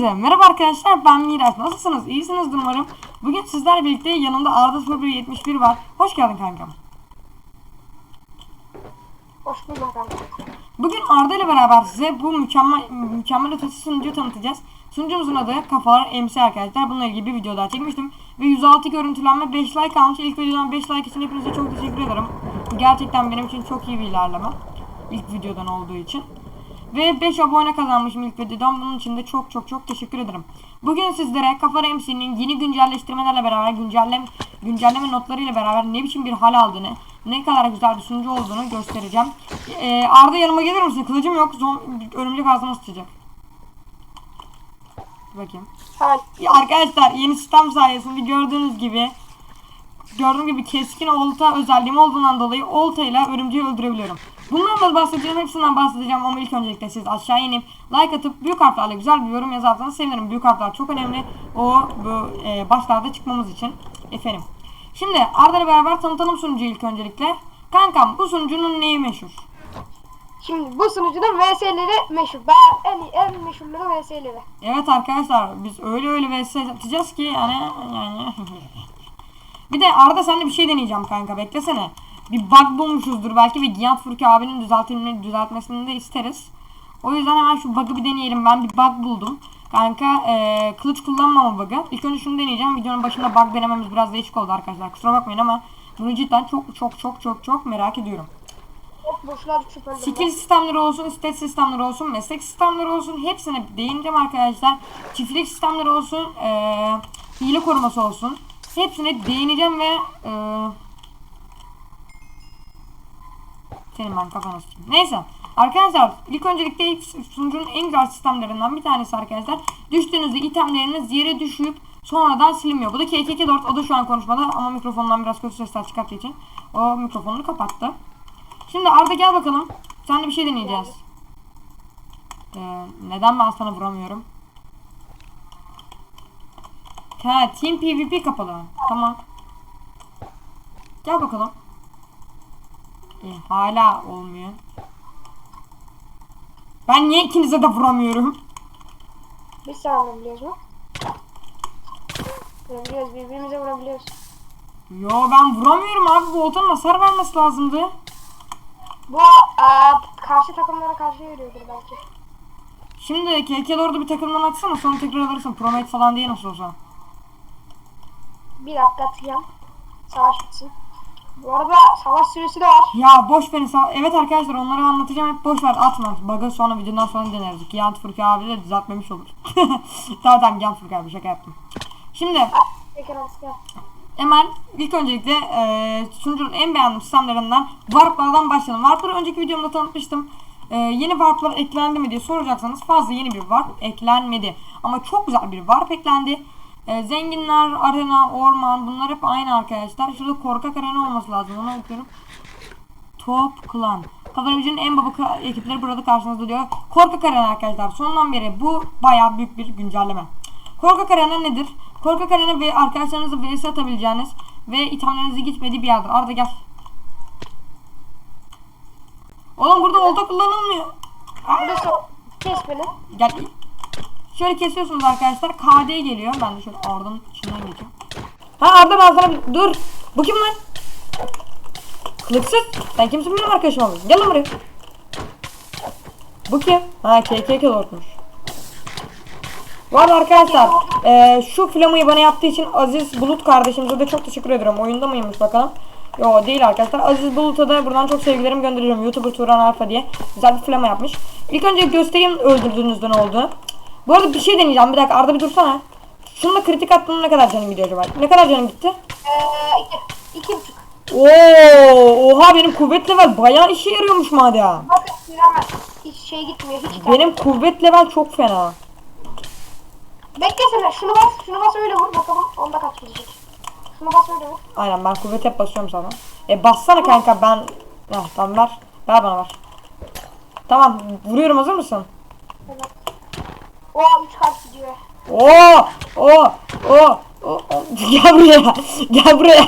Hepinize merhaba arkadaşlar ben Miraç nasılsınız? İyisiniz umarım. Bugün sizlerle birlikte yanımda Arda 0171 var. Hoş geldin kankam. Hoş bulduk kanka. Bugün Arda ile beraber size bu mükemmel mükemmel ötesi sunucuyu tanıtacağız. Sunucumuzun adı Kafalar MC arkadaşlar. Bununla ilgili bir video daha çekmiştim Ve 106 görüntülenme 5 like almış. İlk videodan 5 like için hepinize çok teşekkür ederim. Gerçekten benim için çok iyi bir ilerleme. İlk videodan olduğu için ve 5 abone kazanmışım ilk videodan. Bunun için de çok çok çok teşekkür ederim. Bugün sizlere Kafa MC'nin yeni güncelleştirmelerle beraber güncelleme, güncelleme notlarıyla beraber ne biçim bir hal aldığını, ne kadar güzel bir sunucu olduğunu göstereceğim. Ee, Arda yanıma gelir misin? Kılıcım yok. Zom örümcek ağzıma sıçacak. Bakayım. Ya arkadaşlar yeni sistem sayesinde gördüğünüz gibi gördüğüm gibi keskin olta özelliğim olduğundan dolayı oltayla örümceği öldürebiliyorum. Bundan da bahsedeceğim, hepsinden bahsedeceğim ama ilk öncelikle siz aşağı inip like atıp büyük harflerle güzel bir yorum yazarsanız sevinirim. Büyük harfler çok önemli. O bu e, başlarda çıkmamız için. Efendim. Şimdi Arda ile beraber tanıtalım sunucuyu ilk öncelikle. Kankam bu sunucunun neyi meşhur? şimdi bu sunucunun VS'leri meşhur. Ben en en meşhurları VS'leri. Evet arkadaşlar biz öyle öyle vs atacağız ki yani yani Bir de Arda sen de bir şey deneyeceğim kanka beklesene. Bir bug bulmuşuzdur belki ve Giyant Furki abinin düzeltilmesini düzeltmesini de isteriz. O yüzden hemen şu bug'ı bir deneyelim. Ben bir bug buldum. Kanka eee, kılıç kullanmama bug'ı. İlk önce şunu deneyeceğim. Videonun başında bug denememiz biraz değişik oldu arkadaşlar. Kusura bakmayın ama bunu cidden çok çok çok çok çok merak ediyorum. Skill sistemleri olsun, stat sistemleri olsun, meslek sistemleri olsun hepsine değineceğim arkadaşlar. Çiftlik sistemleri olsun, eee hile koruması olsun. Hepsine değineceğim ve eee senin ben sıçayım. Neyse. Arkadaşlar ilk öncelikle ilk sunucunun en güzel sistemlerinden bir tanesi arkadaşlar. Düştüğünüzde itemleriniz yere düşüp sonradan silinmiyor. Bu da KKK4 o da şu an konuşmada ama mikrofondan biraz kötü sesler çıkarttığı için o mikrofonunu kapattı. Şimdi Arda gel bakalım. Seninle bir şey deneyeceğiz. Ee, neden ben sana vuramıyorum? Ha, Team PvP kapalı. Tamam. Gel bakalım. İyi, hala olmuyor. Ben niye ikinize de vuramıyorum? Biz sana vurabiliyoruz mu? Vurabiliyoruz birbirimize vurabiliyoruz. Yo ben vuramıyorum abi. Bu oltanın hasar vermesi lazımdı. Bu eee, karşı takımlara karşı yürüyordur belki. Şimdi KK Lord'u bir takımdan atsana sonra tekrar alırsın. Promate falan diye nasıl olsa. Bir dakika atacağım. Savaş bitsin. Bu arada savaş süresi de var. Ya boş verin. Evet arkadaşlar onları anlatacağım. Hep boş ver atma. Bug'ı sonra videodan sonra deneriz. Yant Furki abi de düzeltmemiş olur. tamam tamam Furki abi şaka yaptım. Şimdi hemen ilk öncelikle e, sunucunun en beğendiğim sistemlerinden Warp'lardan başlayalım. Warp'ları önceki videomda tanıtmıştım. E, yeni Warp'lar eklendi mi diye soracaksanız fazla yeni bir Warp eklenmedi. Ama çok güzel bir Warp eklendi. E, zenginler, arena, orman bunlar hep aynı arkadaşlar. Şurada korkak arena olması lazım. Onu okuyorum. Top Clan. Kafalarımızın en baba ekipleri burada karşınızda diyor. Korkak Arena arkadaşlar. Sondan beri bu bayağı büyük bir güncelleme. Korkak Arena nedir? Korkak Arena ve arkadaşlarınızla vs atabileceğiniz ve itemlerinizi gitmediği bir yerdir. Arda gel. Oğlum burada olta kullanılmıyor. Kes beni. Gel. Şöyle kesiyorsunuz arkadaşlar. KD geliyor. Ben de şöyle Arda'nın içinden geçiyorum. Ha Arda bir- dur. Bu kim lan? Kılıksız. Sen kimsin benim arkadaşım oldun? Gel lan buraya. Bu kim? Ha KKK. Bu arada arkadaşlar eee, şu flamayı bana yaptığı için Aziz Bulut kardeşimize de çok teşekkür ederim. Oyunda mıymış bakalım. Yo değil arkadaşlar. Aziz Bulut'a da buradan çok sevgilerimi gönderiyorum. YouTuber Turan Alfa diye. Güzel bir flama yapmış. İlk önce göstereyim öldürdüğünüzde ne oldu. Bu arada bir şey deneyeceğim. Bir dakika Arda bir dursana. Şununla kritik attığında ne kadar canım gidiyor acaba? Ne kadar canım gitti? Eee iki. İki buçuk. Oo, oha benim kuvvet level bayağı işe yarıyormuş madem. Bakın. Hiç şey gitmiyor. Hiç Benim kuvvet level çok fena. Beklesene. Şunu bas. Şunu bas öyle vur. Bakalım onda kaç gidecek. Şunu bas öyle vur. Aynen ben kuvvet hep basıyorum sana. E bassana kanka ben. Heh, tamam ver. Ver bana ver. Tamam vuruyorum hazır mısın? Evet. O 3 kalp gidiyor. Oo, oo, oo, oo. Gel buraya. Gel buraya.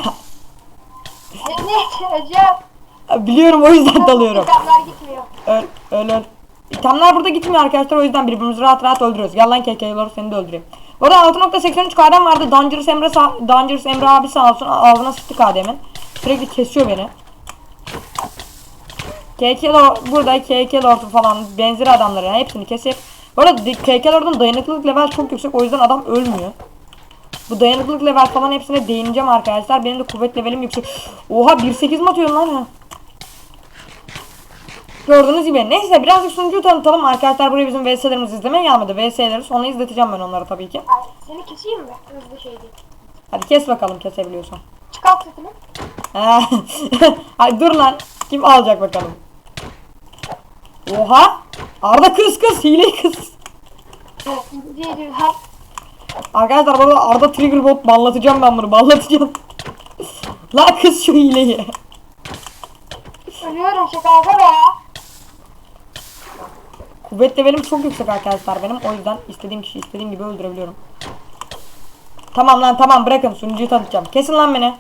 Ne Recep? Biliyorum o yüzden dalıyorum. Kalpler gitmiyor. Öl, öl, öl. İtemler burada gitmiyor arkadaşlar o yüzden birbirimizi rahat rahat öldürüyoruz. Gel lan KK'ları seni de öldüreyim. Bu arada 6.83 KD'm vardı. Dangerous Emre, Dangerous Emre abi sağ olsun ağzına sıktı KD'min. Sürekli kesiyor beni. KK burada KK Lord'u falan benzeri adamları yani hepsini kesip KK Lord'un dayanıklılık level çok yüksek o yüzden adam ölmüyor. Bu dayanıklılık level falan hepsine değineceğim arkadaşlar. Benim de kuvvet levelim yüksek. Oha 1.8 mi atıyorum lan ha? Gördüğünüz gibi. Neyse birazcık sunucuyu tanıtalım. Arkadaşlar buraya bizim VS'lerimizi izlemeye gelmedi. VS'leri sonra izleteceğim ben onları tabii ki. Ay, seni keseyim mi? Hızlı şey değil. Hadi kes bakalım kesebiliyorsan. Çıkart. Hadi dur lan. Kim alacak bakalım. Oha. Arda kız kız. Hile kız. Arkadaşlar burada Arda Trigger Bot banlatacağım ben bunu. Banlatacağım. La kız şu hileyi. ölüyorum şaka be. Kuvvet levelim çok yüksek arkadaşlar benim. O yüzden istediğim kişi istediğim gibi öldürebiliyorum. Tamam lan tamam bırakın sunucuyu tanıtacağım. Kesin lan beni.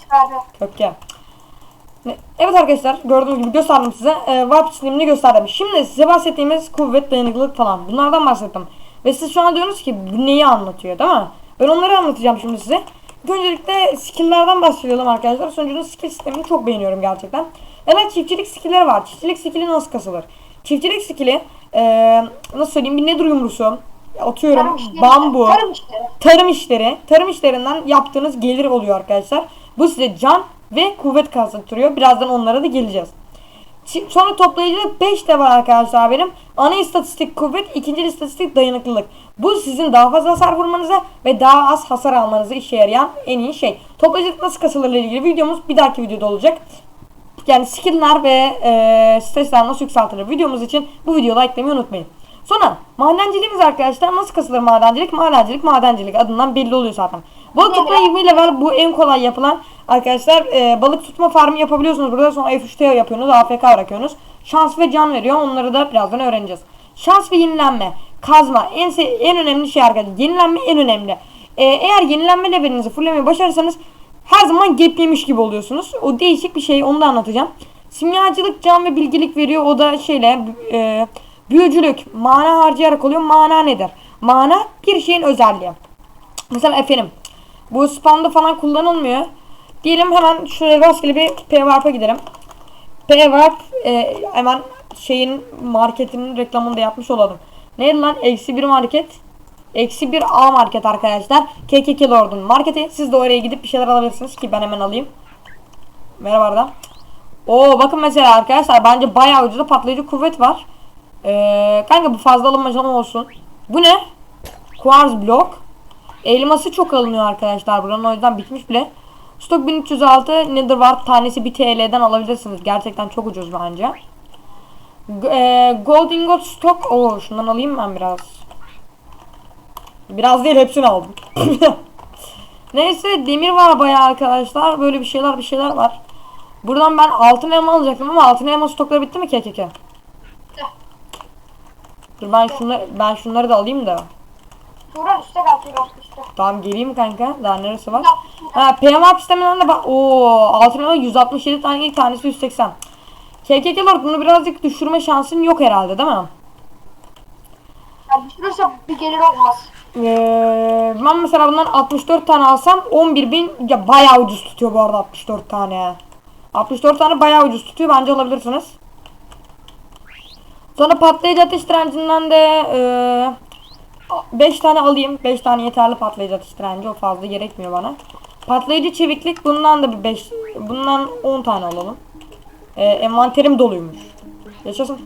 Çıkardı. Köpke. Evet arkadaşlar gördüğünüz gibi gösterdim size. Ee, warp sistemini gösterdim. Şimdi size bahsettiğimiz kuvvet, dayanıklılık falan bunlardan bahsettim. Ve siz şu an diyorsunuz ki bu neyi anlatıyor değil mi? Ben onları anlatacağım şimdi size. Öncelikle skill'lerden bahsedelim arkadaşlar. Sunucunun skill sistemini çok beğeniyorum gerçekten. Evet çiftçilik skill'leri var. Çiftçilik skill'i nasıl kasılır? Çiftçilik skill'i ee, nasıl söyleyeyim bir nedir yumrusu? Atıyorum Tarım işleri. bambu Tarım işleri. tarım işleri, tarım işlerinden yaptığınız gelir oluyor arkadaşlar. Bu size can ve kuvvet kazandırıyor. Birazdan onlara da geleceğiz. Sonra toplayıcılık 5 de var arkadaşlar benim. Ana istatistik kuvvet, ikinci istatistik dayanıklılık. Bu sizin daha fazla hasar vurmanıza ve daha az hasar almanıza işe yarayan en iyi şey. Toplayıcılık nasıl kasılır ile ilgili videomuz bir dahaki videoda olacak. Yani skill'ler ve e, stresler nasıl yükseltilir videomuz için bu videoyu likelamayı unutmayın. Sonra madenciliğimiz arkadaşlar nasıl kasılır madencilik? Madencilik madencilik adından belli oluyor zaten. Balık tutma 20 level bu en kolay yapılan arkadaşlar e, balık tutma farmı yapabiliyorsunuz burada sonra F3'te yapıyorsunuz AFK bırakıyorsunuz. Şans ve can veriyor onları da birazdan öğreneceğiz. Şans ve yenilenme kazma en, en önemli şey arkadaşlar yenilenme en önemli. E, eğer yenilenme levelinizi fulllemeyi başarırsanız her zaman gap yemiş gibi oluyorsunuz. O değişik bir şey onu da anlatacağım. Simyacılık can ve bilgilik veriyor. O da şeyle e, büyücülük mana harcayarak oluyor. Mana nedir? Mana bir şeyin özelliği. Mesela efendim bu spamda falan kullanılmıyor. Diyelim hemen şuraya rastgele bir P-Warp'a gidelim. P-Warp e, hemen şeyin marketinin reklamını da yapmış olalım. Neydi lan? Eksi bir market. Eksi bir A market arkadaşlar. KKK Lord'un marketi. Siz de oraya gidip bir şeyler alabilirsiniz ki ben hemen alayım. Merhaba Arda. Oo bakın mesela arkadaşlar bence bayağı ucuda patlayıcı kuvvet var. Ee, kanka bu fazla alınmacan olsun. Bu ne? Quartz blok. Elması çok alınıyor arkadaşlar buranın o yüzden bitmiş bile. Stok 1306 nedir var tanesi 1 TL'den alabilirsiniz. Gerçekten çok ucuz bence. E, Gold ingot stok. Oo şundan alayım ben biraz. Biraz değil hepsini aldım. Neyse demir var bayağı arkadaşlar. Böyle bir şeyler bir şeyler var. Buradan ben altın elma alacaktım ama altın elma stokları bitti mi KKK? Dur ben şunları ben şunları da alayım da. Buran üstte. Tamam geleyim kanka. Daha neresi var? Ha PMA sisteminden de bak. Oo altın elma 167 tane ilk tanesi 180. KKK Lord bunu birazcık düşürme şansın yok herhalde değil mi? Yani düşürürse bir gelir olmaz. Ee, ben mesela bundan 64 tane alsam 11.000 ya bayağı ucuz tutuyor bu arada 64 tane. 64 tane bayağı ucuz tutuyor bence alabilirsiniz. Sonra patlayıcı ateş direncinden de 5 tane alayım. 5 tane yeterli patlayıcı ateş direnci o fazla gerekmiyor bana. Patlayıcı çeviklik bundan da bir 5 bundan 10 tane alalım. Ee, envanterim doluymuş. Yaşasın.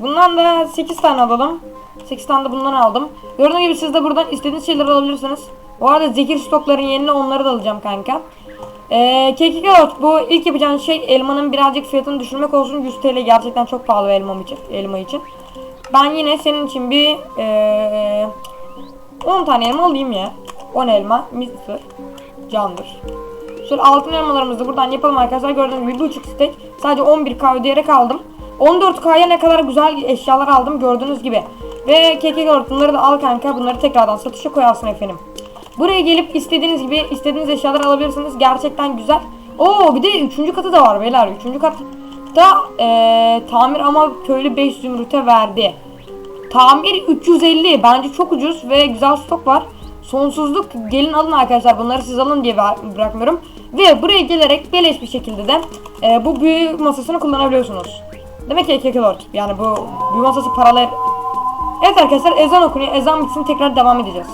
Bundan da 8 tane alalım. 8 tane de bundan aldım. Gördüğünüz gibi siz de buradan istediğiniz şeyleri alabilirsiniz. Bu arada zehir stokların yerine onları da alacağım kanka. Ee, kekik yoğurt. Bu ilk yapacağın şey elmanın birazcık fiyatını düşürmek olsun. 100 TL gerçekten çok pahalı elmam için, elma için. Ben yine senin için bir ee, 10 tane elma alayım ya. 10 elma mısır candır. Şöyle altın elmalarımızı buradan yapalım arkadaşlar. Gördüğünüz gibi buçuk stek. Sadece 11k ödeyerek aldım. 14k'ya ne kadar güzel eşyalar aldım gördüğünüz gibi. Ve kekik yoğurt bunları da al kanka. Bunları tekrardan satışa koyarsın efendim. Buraya gelip istediğiniz gibi istediğiniz eşyaları alabilirsiniz. Gerçekten güzel. Oo bir de üçüncü katı da var beyler. Üçüncü kat da eee, tamir ama köylü 5 zümrüte verdi. Tamir 350 bence çok ucuz ve güzel stok var. Sonsuzluk gelin alın arkadaşlar bunları siz alın diye bırakmıyorum. Ve buraya gelerek beleş bir şekilde de e, bu büyü masasını kullanabiliyorsunuz. Demek ki Keke Lord yani bu büyü masası paralar. Evet arkadaşlar ezan okunuyor. Ezan bitsin tekrar devam edeceğiz.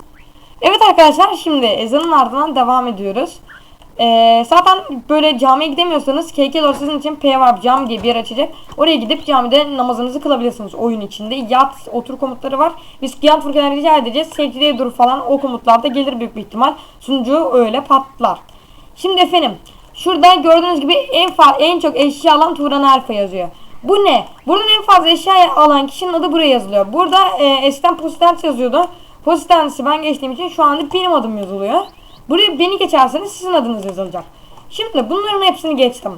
Evet arkadaşlar şimdi ezanın ardından devam ediyoruz. Ee, zaten böyle camiye gidemiyorsanız KK Lord sizin için P Cami diye bir yer açacak. Oraya gidip camide namazınızı kılabilirsiniz oyun içinde. Yat, otur komutları var. Biz yat Furkan'a rica edeceğiz. Secdeye dur falan o komutlarda gelir büyük bir ihtimal. Sunucu öyle patlar. Şimdi efendim şurada gördüğünüz gibi en en çok eşya alan Turan Alfa yazıyor. Bu ne? Buradan en fazla eşya alan kişinin adı buraya yazılıyor. Burada e, eskiden Positens yazıyordu. Positens'i ben geçtiğim için şu anda benim adım yazılıyor. Buraya beni geçerseniz sizin adınız yazılacak. Şimdi bunların hepsini geçtim.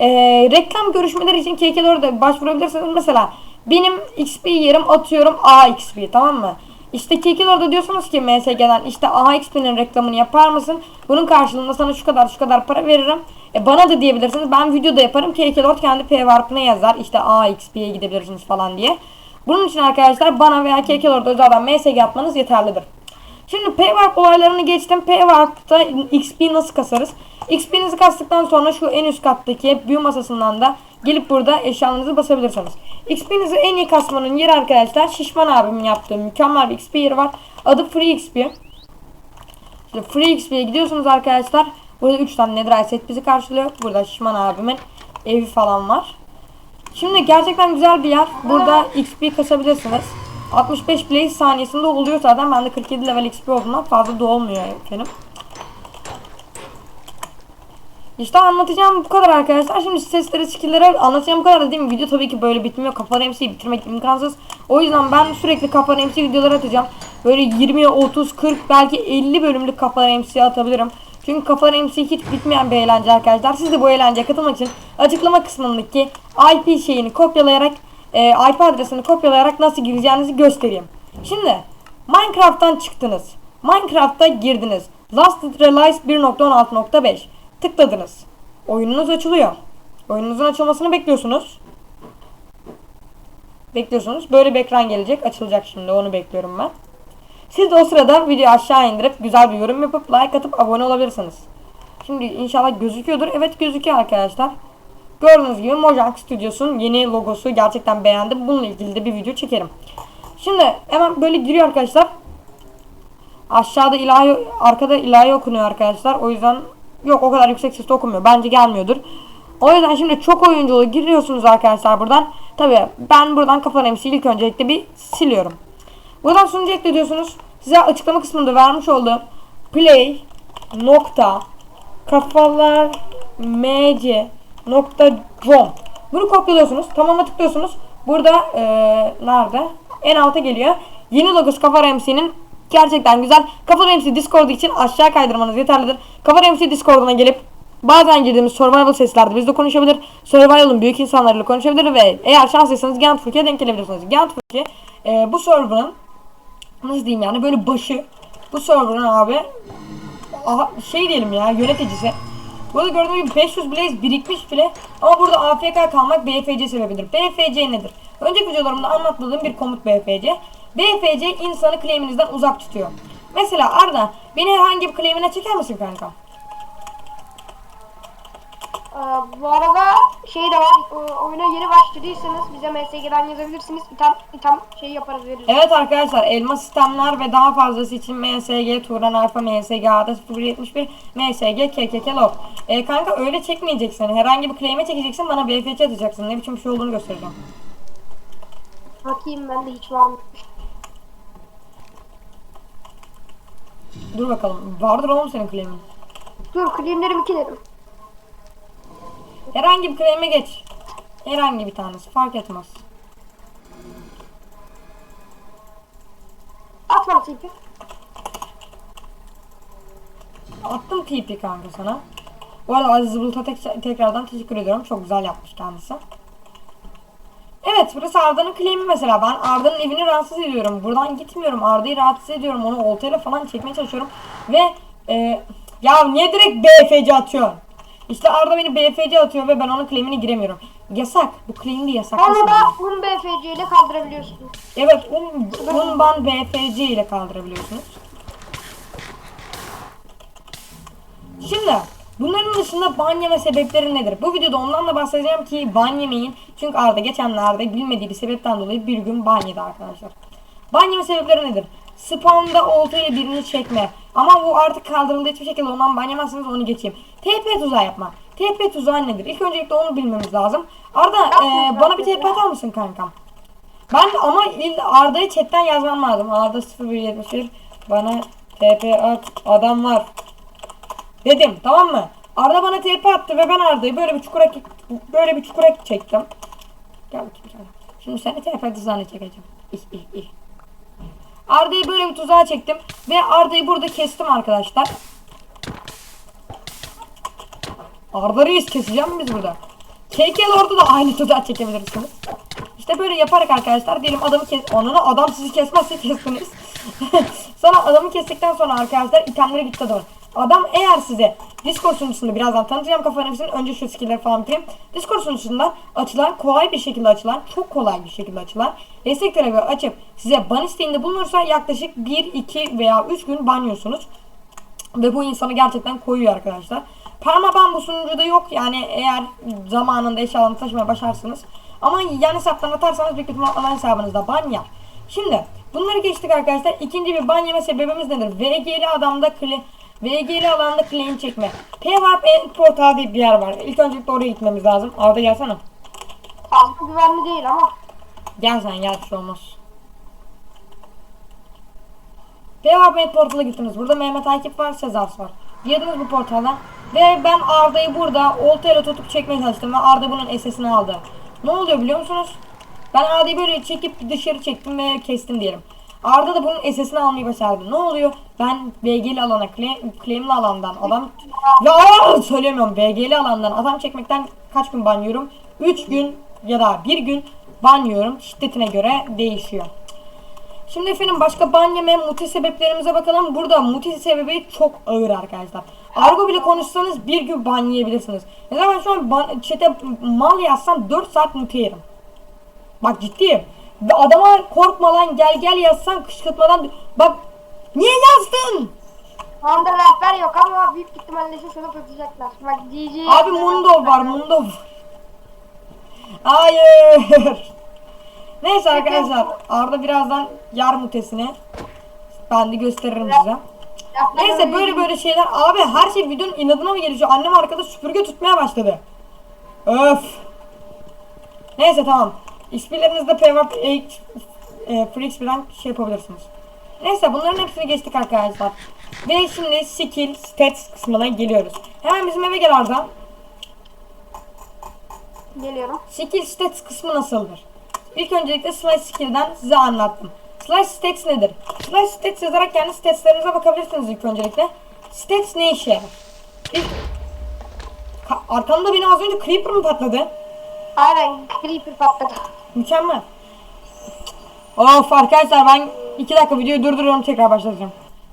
E, reklam görüşmeleri için KK'de orada başvurabilirsiniz. Mesela benim XP yerim atıyorum AXP tamam mı? İşte Kekil orada diyorsunuz ki MSG'den işte AXP'nin reklamını yapar mısın? Bunun karşılığında sana şu kadar şu kadar para veririm. E bana da diyebilirsiniz. Ben videoda yaparım. Kekil Lord kendi PVRP'ına yazar. İşte AXP'ye gidebilirsiniz falan diye. Bunun için arkadaşlar bana veya Kekil Lord'a özelden MSG atmanız yeterlidir. Şimdi PVARP olaylarını geçtim. PVARP'ta XP nasıl kasarız? XP'nizi kastıktan sonra şu en üst kattaki büyü masasından da gelip burada eşyalarınızı basabilirsiniz. XP'nizi en iyi kasmanın yeri arkadaşlar Şişman abimin yaptığı mükemmel bir XP yeri var. Adı Free XP. Şimdi Free XP'ye gidiyorsunuz arkadaşlar. Burada 3 tane netherite set bizi karşılıyor. Burada Şişman abimin evi falan var. Şimdi gerçekten güzel bir yer. Burada XP kasabilirsiniz. 65 blaze saniyesinde oluyor zaten. Bende 47 level XP olduğundan fazla da olmuyor efendim. İşte anlatacağım bu kadar arkadaşlar. Şimdi sesleri, skill'leri anlatacağım bu kadar da değil mi? Video tabii ki böyle bitmiyor. Kapalı MC'yi bitirmek imkansız. O yüzden ben sürekli kapalı MC videoları atacağım. Böyle 20, 30, 40 belki 50 bölümlük kapalı MC atabilirim. Çünkü kafalar MC hiç bitmeyen bir eğlence arkadaşlar. Siz de bu eğlenceye katılmak için açıklama kısmındaki IP şeyini kopyalayarak e, IP adresini kopyalayarak nasıl gireceğinizi göstereyim. Şimdi Minecraft'tan çıktınız. Minecraft'a girdiniz. Last Release 1.16.5 tıkladınız. Oyununuz açılıyor. Oyununuzun açılmasını bekliyorsunuz. Bekliyorsunuz. Böyle bir ekran gelecek. Açılacak şimdi. Onu bekliyorum ben. Siz de o sırada videoyu aşağı indirip güzel bir yorum yapıp like atıp abone olabilirsiniz. Şimdi inşallah gözüküyordur. Evet gözüküyor arkadaşlar. Gördüğünüz gibi Mojang Studios'un yeni logosu gerçekten beğendim. Bununla ilgili de bir video çekerim. Şimdi hemen böyle giriyor arkadaşlar. Aşağıda ilahi, arkada ilahi okunuyor arkadaşlar. O yüzden yok o kadar yüksek sesle okumuyor. Bence gelmiyordur. O yüzden şimdi çok oyunculu giriyorsunuz arkadaşlar buradan. Tabi ben buradan kafa MC ilk öncelikle bir siliyorum. Buradan sunucu ekle diyorsunuz. Size açıklama kısmında vermiş olduğum play nokta kafalar mc com bunu kopyalıyorsunuz. Tamam'a tıklıyorsunuz. Burada eee, nerede? En alta geliyor. Yeni logosu Kafa MC'nin gerçekten güzel. Kafa MC Discord için aşağı kaydırmanız yeterlidir. Kafa MC Discord'una gelip bazen girdiğimiz survival seslerde bizle konuşabilir. Survival'ın büyük insanlarıyla konuşabilir ve eğer şanslıysanız Gant Furki'ye denk gelebilirsiniz. Gant Furki eee, bu server'ın nasıl diyeyim yani böyle başı bu server'ın abi aha, şey diyelim ya yöneticisi. Burada gördüğünüz gibi 500 blaze birikmiş bile ama burada AFK kalmak BFC sebebidir. BFC nedir? Önceki videolarımda anlattığım bir komut BFC. BFC insanı claiminizden uzak tutuyor. Mesela Arda beni herhangi bir claimine çeker misin kanka? Ee, bu arada şey de var. e, oyuna yeni başladıysanız bize MSG'den yazabilirsiniz. İtam, itam şey yaparız veririz. Evet arkadaşlar elma sistemler ve daha fazlası için MSG, Turan Alfa, MSG, ADA 071, MSG, KKK Log. E, kanka öyle çekmeyeceksin. Herhangi bir claim'e çekeceksin bana BFC atacaksın. Ne biçim bir şey olduğunu göstereceğim. Bakayım ben de hiç var mı? Dur bakalım. Vardır oğlum senin claim'in. Dur claimlerim iki dedim. Herhangi bir claim'e geç. Herhangi bir tanesi fark etmez. At bana tipi. Attım TP kanka sana. Bu arada Aziz Bulut'a tek- tekrardan teşekkür ediyorum. Çok güzel yapmış kendisi. Evet burası Arda'nın claim'i mesela. Ben Arda'nın evini rahatsız ediyorum. Buradan gitmiyorum. Arda'yı rahatsız ediyorum. Onu oltayla falan çekmeye çalışıyorum. Ve e, ya niye direkt BFC atıyor? İşte Arda beni BFC atıyor ve ben onun claim'ine giremiyorum. Yasak. Bu claim'i yasak. Onu da un BFC ile kaldırabiliyorsunuz. Evet, un, Unban BFC ile kaldırabiliyorsunuz. Şimdi bunların dışında ban yeme sebepleri nedir? Bu videoda ondan da bahsedeceğim ki ban yemeyin. Çünkü Arda geçenlerde bilmediği bir sebepten dolayı bir gün ban yedi arkadaşlar. Ban yeme sebepleri nedir? Spawn'da oltayla birini çekme. Ama bu artık kaldırıldı hiçbir şekilde ondan ban yemezseniz onu geçeyim. TP tuzağı yapma. TP tuzağı nedir? İlk öncelikle onu bilmemiz lazım. Arda eee, bana bir TP atar mısın kankam? Ben ama Arda'yı chatten yazmam lazım. Arda 0171 bana TP at adam var. Dedim tamam mı? Arda bana TP attı ve ben Arda'yı böyle bir çukura böyle bir çukura çektim. Gel bakayım sen. Şimdi seni TP tuzağına çekeceğim. İh ih ih. Arda'yı böyle bir tuzağa çektim ve Arda'yı burada kestim arkadaşlar. Arda reis keseceğim biz burada? KKL orada da aynı tuzağa çekebilirsiniz. İşte böyle yaparak arkadaşlar diyelim adamı kes... Onunu adam sizi kesmezse kestiniz. sonra adamı kestikten sonra arkadaşlar itemlere gitti doğru. Adam eğer size Discord sunucusunda birazdan tanıtacağım kafa nefesini önce şu skill'leri falan bitireyim. Discord sunucusunda açılan kolay bir şekilde açılan çok kolay bir şekilde açılan destek talebi açıp size ban isteğinde bulunursa yaklaşık 1, 2 veya 3 gün banıyorsunuz. Ve bu insanı gerçekten koyuyor arkadaşlar. Permaban bu sunucuda yok yani eğer zamanında eşyalarını taşımaya başarsınız. Ama yan hesaptan atarsanız büyük ihtimal ana hesabınızda ban yer. Şimdi bunları geçtik arkadaşlar. İkinci bir ban yeme sebebimiz nedir? VG'li adamda kle VG'li alanda claim çekme. PWAP End Portal diye bir yer var. İlk öncelikle oraya gitmemiz lazım. Arda gelsene. Fazla güvenli değil ama. Gel sen gel bir şey olmaz. PWAP End Portal'a gittiniz. Burada Mehmet Akif var, Sezars var. Girdiniz bu portala. Ve ben Arda'yı burada oltayla tutup çekmeye çalıştım ve Arda bunun SS'ini aldı. Ne oluyor biliyor musunuz? Ben Arda'yı böyle çekip dışarı çektim ve kestim diyelim. Arda da bunun SS'ini almayı başardı. Ne oluyor? Ben BG'li alana, claim, claimli alandan adam... Ya söylemiyorum. BG'li alandan adam çekmekten kaç gün banıyorum? 3 gün ya da 1 gün banıyorum. Şiddetine göre değişiyor. Şimdi efendim başka ban yeme muti sebeplerimize bakalım. Burada muti sebebi çok ağır arkadaşlar. Argo bile konuşsanız bir gün ban yiyebilirsiniz. Mesela ben şu an ban, chat'e mal yazsam 4 saat muti yerim. Bak ciddiyim. Adama korkma lan gel gel yazsan kışkırtmadan bak niye yazdın? Şu anda rehber yok ama büyük ihtimalle sesini tutacaklar. Bak DJ... Abi Mundo var Mundo. Hayır. Neyse arkadaşlar Arda birazdan yar mutesini ben de gösteririm size. Neyse böyle böyle şeyler abi her şey videonun inadına mı gelişiyor? Annem arkada süpürge tutmaya başladı. Öf. Neyse tamam. XP'lerinizde PvP e, Free XP'den şey yapabilirsiniz. Neyse bunların hepsini geçtik arkadaşlar. Ve şimdi skill stats kısmına geliyoruz. Hemen bizim eve gel Arda. Geliyorum. Skill stats kısmı nasıldır? İlk öncelikle slash skill'den size anlattım. Slash stats nedir? Slash stats yazarak kendi statslarınıza bakabilirsiniz ilk öncelikle. Stats ne işe yarar? İlk... Ka- Arkamda benim az önce creeper mı patladı? Aynen creeper patladı. Mükemmel. Of arkadaşlar ben 2 dakika videoyu durduruyorum tekrar başlatacağım.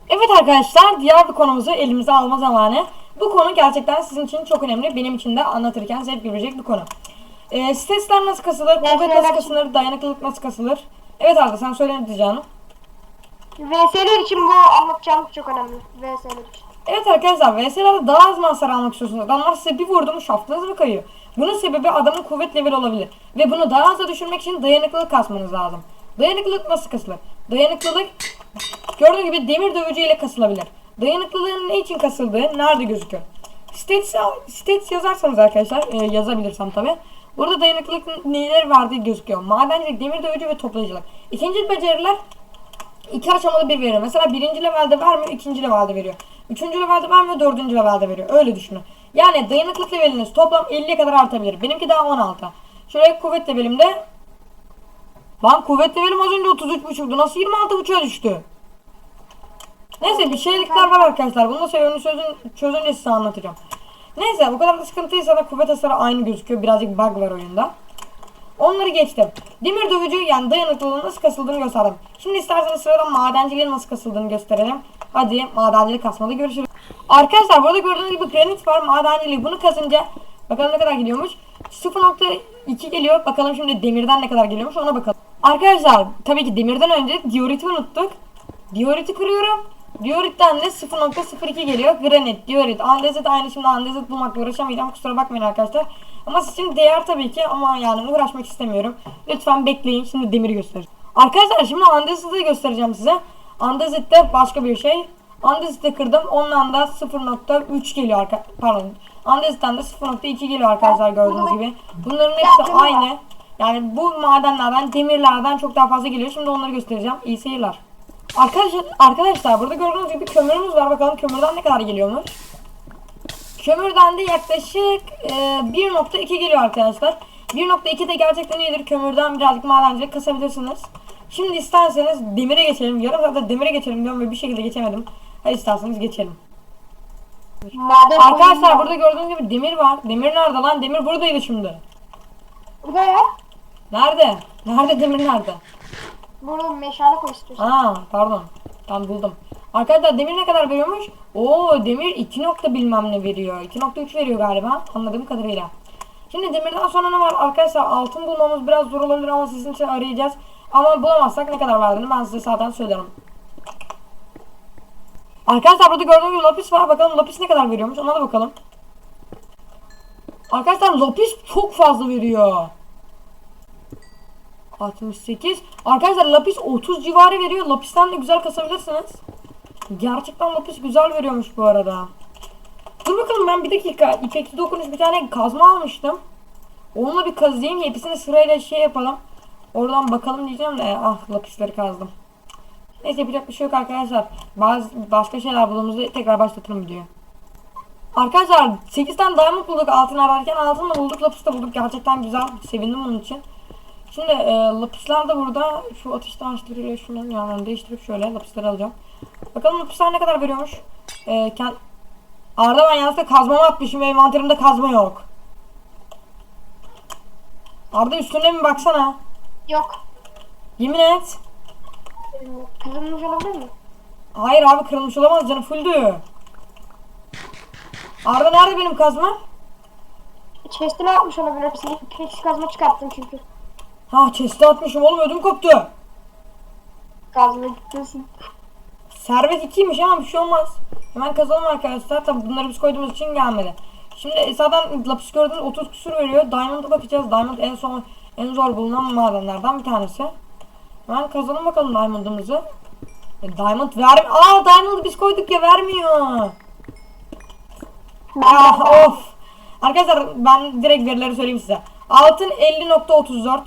Evet arkadaşlar diğer bir konumuzu elimize alma zamanı. Bu konu gerçekten sizin için çok önemli. Benim için de anlatırken zevk görecek bir konu. Ee, stresler nasıl kasılır? Kuvvet nasıl kasılır? Dayanıklılık nasıl kasılır? Evet Arda sen söyle ne diyeceğini. VS'ler için bu anlatacağım çok önemli. VS'ler için. Evet arkadaşlar VS'lerde daha az hasar almak istiyorsunuz. Adamlar size bir vurdu mu şaftınız mı kayıyor? Bunun sebebi adamın kuvvet level olabilir. Ve bunu daha aza düşürmek için dayanıklılık kasmanız lazım. Dayanıklılık nasıl kasılır? Dayanıklılık gördüğünüz gibi demir dövücü ile kasılabilir. Dayanıklılığın ne için kasıldığı nerede gözüküyor? Stats, stats yazarsanız arkadaşlar e, yazabilirsem tabi. Burada dayanıklılık neler verdiği gözüküyor. Madencilik, demir dövücü ve toplayıcılık. İkinci beceriler iki aşamalı bir veriyor. Mesela birinci levelde vermiyor, ikinci levelde veriyor. Üçüncü levelde vermiyor, dördüncü levelde veriyor. Öyle düşünün. Yani dayanıklık leveliniz toplam 50'ye kadar artabilir. Benimki daha 16. Şöyle kuvvet levelimde Lan kuvvet levelim az önce 33.5'tu. Nasıl 26.5'a düştü? Neyse bir şeylikler var arkadaşlar. Bunu da sebebini çözün, çözünce size anlatacağım. Neyse bu kadar da sıkıntıysa da kuvvet hasarı aynı gözüküyor. Birazcık bug var oyunda. Onları geçtim. Demir dövücü yani dayanıklılığın nasıl kasıldığını gösterdim. Şimdi isterseniz sıradan madenciliğin nasıl kasıldığını gösterelim. Hadi madencilik kasmada görüşürüz. Arkadaşlar burada gördüğünüz gibi granit var madenciliği. Bunu kazınca bakalım ne kadar gidiyormuş. 0.2 geliyor. Bakalım şimdi demirden ne kadar geliyormuş ona bakalım. Arkadaşlar tabii ki demirden önce dioriti unuttuk. Dioriti kırıyorum. Dioritten de 0.02 geliyor. Granit, diorit, andezit aynı şimdi andezit bulmakla uğraşamayacağım. Kusura bakmayın arkadaşlar. Ama sizin değer tabii ki ama yani uğraşmak istemiyorum. Lütfen bekleyin. Şimdi demiri göstereceğim. Arkadaşlar şimdi andeziti göstereceğim size. Andezit de başka bir şey. Andezit'i kırdım. Ondan da 0.3 geliyor arka pardon. Andezit'ten de 0.2 geliyor arkadaşlar gördüğünüz gibi. Bunların hepsi aynı. Yani bu madenlerden, demirlerden çok daha fazla geliyor. Şimdi onları göstereceğim. İyi seyirler. Arkadaşlar, arkadaşlar burada gördüğünüz gibi kömürümüz var. Bakalım kömürden ne kadar geliyormuş. Kömürden de yaklaşık e, 1.2 geliyor arkadaşlar. 1.2 de gerçekten iyidir. Kömürden birazcık madencilik kasabilirsiniz. Şimdi isterseniz demire geçelim. Yarım saatte demire geçelim diyorum ve bir şekilde geçemedim. Hadi isterseniz geçelim. Maden Arkadaşlar burada gördüğünüz gibi demir var. Demir nerede lan? Demir buradaydı şimdi. Burada ya. Nerede? Nerede demir nerede? Burada meşale koy istiyorsan. Aa pardon. Tam buldum. Arkadaşlar demir ne kadar veriyormuş? Oo demir 2 nokta bilmem ne veriyor. 2.3 veriyor galiba anladığım kadarıyla. Şimdi demirden sonra ne var? Arkadaşlar altın bulmamız biraz zor olabilir ama sizin için arayacağız. Ama bulamazsak ne kadar verdiğini ben size zaten söylerim. Arkadaşlar burada gördüğünüz gibi lapis var. Bakalım lapis ne kadar veriyormuş ona da bakalım. Arkadaşlar lapis çok fazla veriyor. 68. Arkadaşlar lapis 30 civarı veriyor. Lapisten de güzel kasabilirsiniz. Gerçekten lapis güzel veriyormuş bu arada. Dur bakalım ben bir dakika ipekli dokunuş bir tane kazma almıştım. Onunla bir kazıyım. Hepsini sırayla şey yapalım. Oradan bakalım diyeceğim de ah lapisleri kazdım. Neyse yapacak bir şey yok arkadaşlar. Bazı başka şeyler bulduğumuzda tekrar başlatırım videoyu. Arkadaşlar 8 tane diamond bulduk altın ararken altın da bulduk lapis de bulduk. Gerçekten güzel. Sevindim bunun için. Şimdi e, lapisler de burada. Şu atış taşlarıyla şunların yanlarını değiştirip şöyle lapisleri alacağım. Bakalım lapisler ne kadar veriyormuş. E, kend... Arda ben yanlışlıkla kazmamı atmışım ve envanterimde kazma yok. Arda üstüne mi baksana. Yok. Yemin et. Kırılmış olabilir mi? Hayır abi kırılmış olamaz canı fulldü. Arda nerede benim kazma? Chest'ine atmış olabilirsin. Keçi kazma çıkarttın çünkü. Ha chest'e atmışım oğlum ödüm koptu. Kazma gitmesin. Servet 2'ymiş ama bir şey olmaz. Hemen kazalım arkadaşlar. Tabi bunları biz koyduğumuz için gelmedi. Şimdi zaten lapis gördüğünüz 30 küsur veriyor. Diamond'a bakacağız. Diamond en son en zor bulunan madenlerden bir tanesi. Hemen kazalım bakalım Diamond'ımızı. E, Diamond ver... Aa Diamond'ı biz koyduk ya vermiyor. Ah of. Arkadaşlar ben direkt verileri söyleyeyim size. Altın 50.34.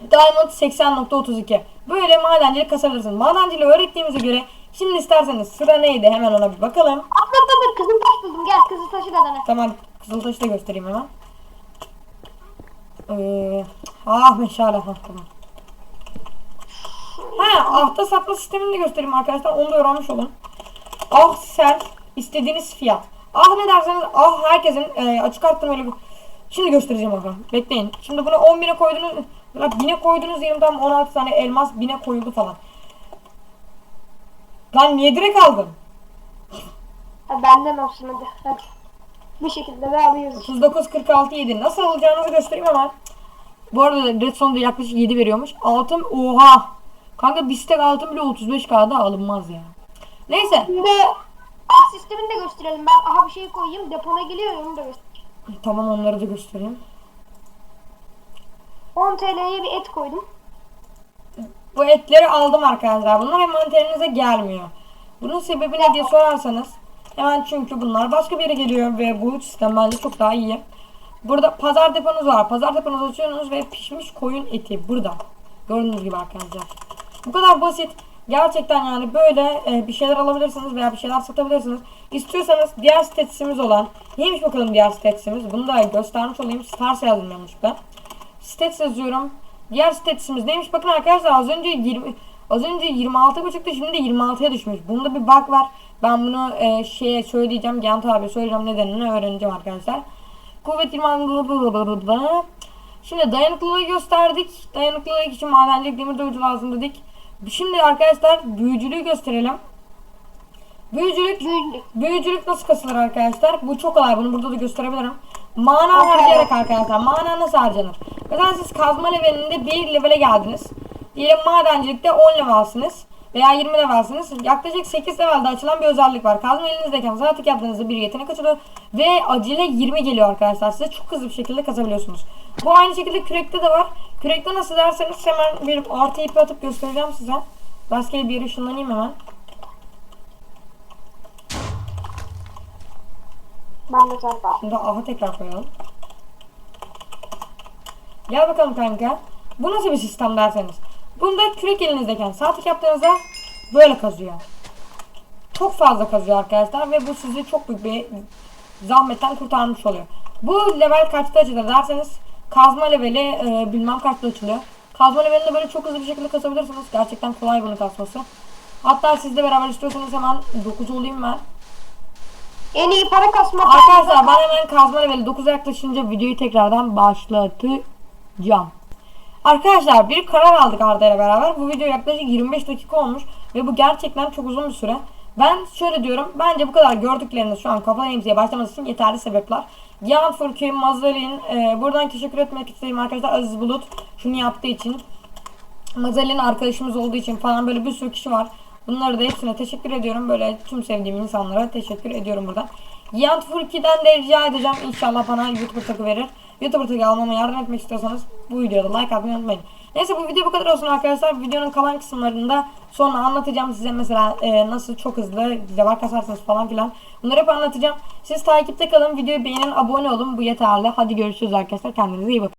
Diamond 80.32. Böyle madencilik kasabilirsiniz. Madenciliği öğrettiğimize göre şimdi isterseniz sıra neydi hemen ona bir bakalım. Aa, dur kızıl taş buldum gel kızıl taşı da dene. Tamam Kızıltaş'ı da göstereyim hemen. Ee, ah meşale ha tamam. Ha ahta satma sistemini de göstereyim arkadaşlar onu da öğrenmiş olun. Ah sel istediğiniz fiyat. Ah ne derseniz ah herkesin e, açık arttırmayla Şimdi göstereceğim bakalım. Bekleyin. Şimdi bunu 10 bine koydunuz. Ya bine koydunuz diyelim tam 16 tane elmas bine koyuldu falan. Lan niye direkt aldın? Ha, benden olsun hadi. Hadi. Bu şekilde de alıyoruz. 39 46 7. Nasıl alacağınızı göstereyim hemen. Bu arada Redstone'da yaklaşık 7 veriyormuş. Altın oha. Kanka bir stack altın bile 35k'da alınmaz ya. Neyse. Şimdi ah sistemini de gösterelim. Ben aha bir şey koyayım. Depona geliyor onu da göstereyim. Tamam onları da göstereyim. 10 TL'ye bir et koydum. Bu etleri aldım arkadaşlar. Bunlar envanterinize gelmiyor. Bunun sebebi ne diye sorarsanız. Hemen çünkü bunlar başka bir yere geliyor ve bu sistem bence çok daha iyi. Burada pazar deponuz var. Pazar deponuzu açıyorsunuz ve pişmiş koyun eti burada. Gördüğünüz gibi arkadaşlar. Bu kadar basit. Gerçekten yani böyle e, bir şeyler alabilirsiniz veya bir şeyler satabilirsiniz. İstiyorsanız diğer sitesimiz olan neymiş bakalım diğer sitesimiz. Bunu da göstermiş olayım. Stars yazdım yanlışlıkla. Stats yazıyorum. Diğer statesimiz neymiş bakın arkadaşlar az önce 20 az önce 26 buçuktu şimdi de 26'ya düşmüş. Bunda bir bug var. Ben bunu e, şeye söyleyeceğim. Gent abi söyleyeceğim nedenini öğreneceğim arkadaşlar. Kuvvet 26 Şimdi dayanıklılığı gösterdik. Dayanıklılık için madencilik demir dövücü lazım dedik. Şimdi arkadaşlar büyücülüğü gösterelim. Büyücülük Büyücülük. Nasıl kasılır arkadaşlar? Bu çok kolay. Bunu burada da gösterebilirim. Mana harcayarak arkadaşlar. Mana nasıl harcanır? Mesela siz kazma levelinde bir levele geldiniz. Diyelim madencilikte 10 levelsiniz. Veya 20 levelsiniz. Yaklaşık 8 levelde açılan bir özellik var. Kazma elinizdeyken zaten yaptığınızda bir yetenek açılıyor. Ve acele 20 geliyor arkadaşlar. Size çok hızlı bir şekilde kazabiliyorsunuz. Bu aynı şekilde kürekte de var. Kürekte nasıl derseniz hemen bir artı ipi atıp göstereceğim size. Rastgele bir yere ışınlanayım hemen. Ben de çarpar. Şimdi aha tekrar koyalım. Gel bakalım kanka. Bu nasıl bir sistem derseniz. Bunda kürek elinizdeyken sağ tık yaptığınızda böyle kazıyor. Çok fazla kazıyor arkadaşlar ve bu sizi çok büyük bir zahmetten kurtarmış oluyor. Bu level kaçta açılır derseniz kazma leveli e, bilmem kaçta açılıyor. Kazma levelinde böyle çok hızlı bir şekilde kasabilirsiniz. Gerçekten kolay bunu kasması. Hatta sizle beraber istiyorsanız hemen 9 olayım ben. En iyi para kasma. Arkadaşlar ben hemen kazma leveli 9'a yaklaşınca videoyu tekrardan başlatacağım. Arkadaşlar bir karar aldık Arda ile beraber. Bu video yaklaşık 25 dakika olmuş ve bu gerçekten çok uzun bir süre. Ben şöyle diyorum. Bence bu kadar gördükleriniz şu an kafadan imzaya başlaması için yeterli sebepler. Yan Furki, Mazalin, e, buradan teşekkür etmek istedim arkadaşlar Aziz Bulut şunu yaptığı için. Mazalin arkadaşımız olduğu için falan böyle bir sürü kişi var. Bunları da hepsine teşekkür ediyorum. Böyle tüm sevdiğim insanlara teşekkür ediyorum buradan. Yant Furki'den de rica edeceğim. İnşallah bana YouTuber takı verir. YouTuber takı almama yardım etmek istiyorsanız bu videoda like atmayı unutmayın. Neyse bu video bu kadar olsun arkadaşlar. Videonun kalan kısımlarında sonra anlatacağım size mesela e, nasıl çok hızlı level kasarsınız falan filan. Bunları hep anlatacağım. Siz takipte kalın. Videoyu beğenin, abone olun. Bu yeterli. Hadi görüşürüz arkadaşlar. Kendinize iyi bakın.